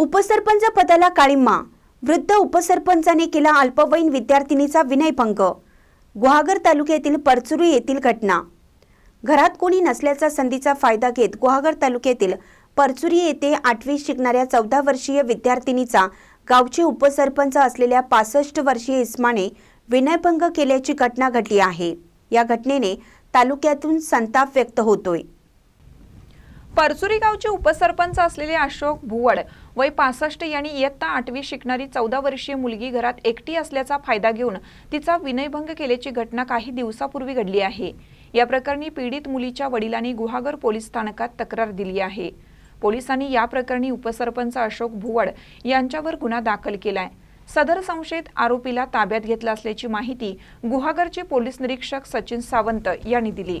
उपसरपंच पदाला काळिंबा वृद्ध उपसरपंचाने केला अल्पवयीन विद्यार्थिनीचा विनयभंग. गुहागर तालुक्यातील परचुरी येथील घटना. घरात कोणी नसल्याचा संधीचा फायदा घेत गुहागर तालुक्यातील परचुरी येथे आठवी शिकणाऱ्या चौदा वर्षीय विद्यार्थिनीचा गावचे उपसरपंच असलेल्या पासष्ट वर्षीय इस्माने विनयभंग केल्याची घटना घडली आहे. या घटनेने तालुक्यातून संताप व्यक्त होतोय. परसुरी गावचे उपसरपंच असलेले अशोक भुवड वय पासष्ट यांनी इयत्ता आठवी शिकणारी चौदा वर्षीय मुलगी घरात एकटी असल्याचा फायदा घेऊन तिचा विनयभंग केल्याची घटना काही दिवसापूर्वी घडली आहे. या प्रकरणी पीडित मुलीच्या वडिलांनी गुहागर पोलीस स्थानकात तक्रार दिली आहे. पोलिसांनी या प्रकरणी उपसरपंच अशोक भुवड यांच्यावर गुन्हा दाखल केलाय. सदर संशयित आरोपीला ताब्यात घेतला असल्याची माहिती गुहागरचे पोलीस निरीक्षक सचिन सावंत यांनी दिली.